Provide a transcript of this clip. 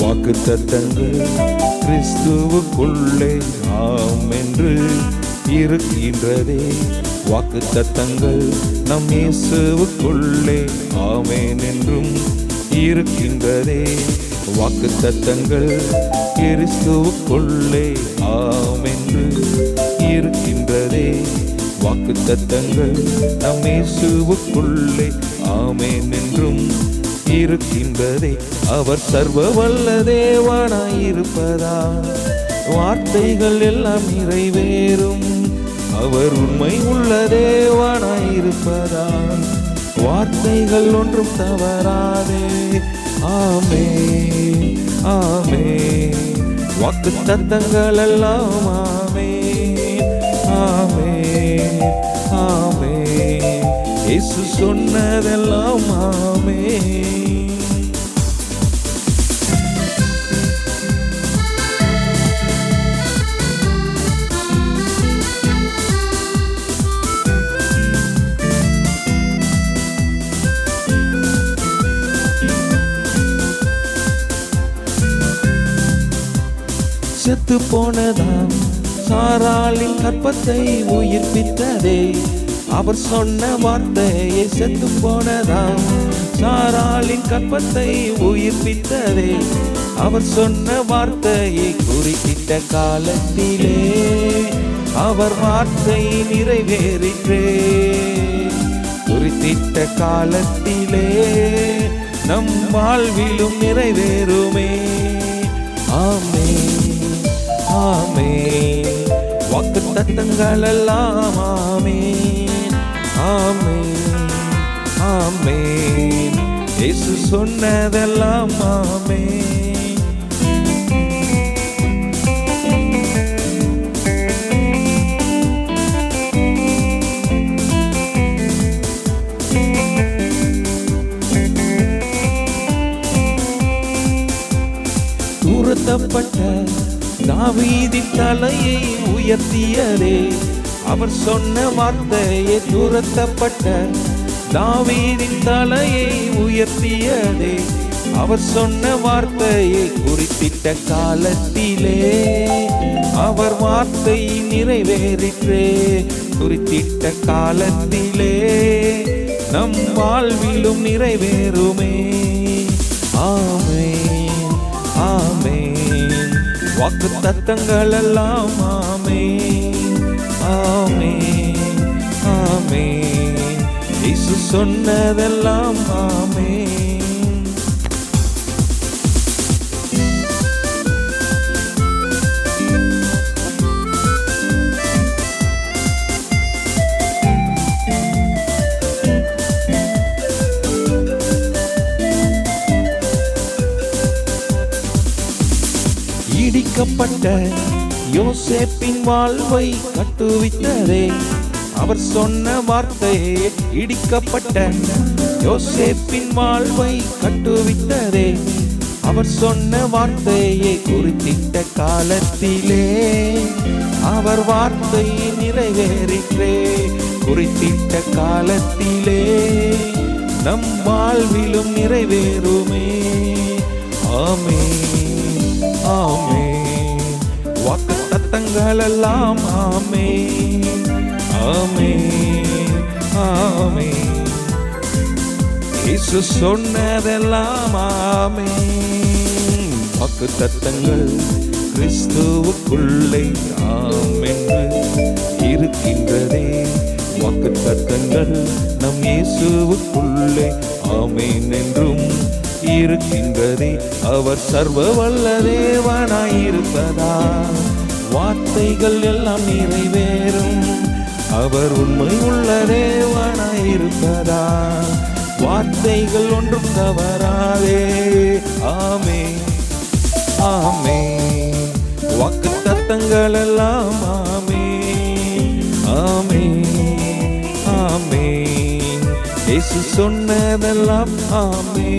வாக்கு தத்தங்கள் கிறிஸ்துவுக்குள்ளே ஆம் என்று இருக்கின்றதே. வாக்கு தத்தங்கள் நம் இயேசுவுக்குள்ளே ஆமேன் என்றும் இருக்கின்றதே. வாக்கு தத்தங்கள் கிறிஸ்துவுக்குள்ளே ஆமென்று இருக்கின்றதே. வாக்கு தத்தங்கள் நம் இயேசுவுக்குள்ளே ஆமேன் என்றும் இருக்கின்றதே. அவர் சர்வ வல்ல தேவனாயிருப்பதால் வார்த்தைகள் எல்லாம் நிறைவேறும். அவர் உண்மை உள்ள தேவனாயிருப்பதா? வார்த்தைகள் ஒன்றும் தவறாதே. ஆமே ஆமே. வாக்கு தத்தங்கள் எல்லாம் ஆமே ஆமே ஆமே. இயேசு சொன்னதெல்லாம் ஆமே. செத்து போனதாம். சாராளின் கற்பத்தை உயிர்ப்பித்ததே. அவர் சொன்ன வார்த்தையை செத்து போனதாம். சாராளின் கற்பத்தை உயிர்ப்பித்ததே. அவர் சொன்ன வார்த்தையை குறிப்பிட்ட காலத்திலே அவர் வார்த்தை நிறைவேறிற்றே. குறித்திட்ட காலத்திலே நம் வாழ்விலும் நிறைவேறுமே. ஆமே ஆமே. வாக்கு தத்தங்கள் எல்லாம் ஆமே. ஆமே ஆமே. இயேசு சொன்னதெல்லாம் ஆமே. தாவீதி தலையை உயர்த்தியதே. அவர் சொன்ன வார்த்தையை துரத்தப்பட்ட தாவீதின் தலையை உயர்த்தியதே. அவர் சொன்ன வார்த்தையை குறிப்பிட்ட காலத்திலே அவர் வார்த்தை நிறைவேறிற்றே. குறித்திட்ட காலத்திலே நம் வாழ்விலும் நிறைவேறுமே. ஆமே ஆமே வாக்கு தத்தங்கள் எல்லாம் ஆமே ஆமே ஆமே. இயேசு சொன்னதெல்லாம் ஆமே. இடிக்கப்பட்ட யோசேப்பின் வாழ்வை கட்டுவித்ததே. அவர் சொன்ன வார்த்தையே இடிக்கப்பட்ட யோசேப்பின் வாழ்வை கட்டுவித்ததே. அவர் சொன்ன வார்த்தையை குறிப்பிட்ட காலத்திலே அவர் வார்த்தையை நிறைவேறிற்றே. குறிப்பிட்ட காலத்திலே நம் வாழ்விலும் நிறைவேறுமே. ஆமே ஆமே. வாக்கு தத்தங்கள் எல்லாம் ஆமே. ஆமே. ஆமே. இயேசு சொன்னதெல்லாம் ஆமே. வாக்கு தத்தங்கள் கிறிஸ்துவுக்குள்ளே ஆம் என்று இருக்கின்றதே. வாக்கு தத்தங்கள் நம் இயேசுவுக்குள்ளே ஆமேன் என்றும் இருக்கின்றதே. அவர் சர்வ வல்ல தேவனாயிருப்பதா? வார்த்தைகள் எல்லாம் நிறைவேறும். அவர் உண்மை உள்ள தேவனாயிருப்பதா? வார்த்தைகள் ஒன்றும் தவறாதே. ஆமே ஆமே வாக்கு தத்தங்கள் எல்லாம் ஆமே ஆமே இயேசு சொன்னதெல்லாம் ஆமே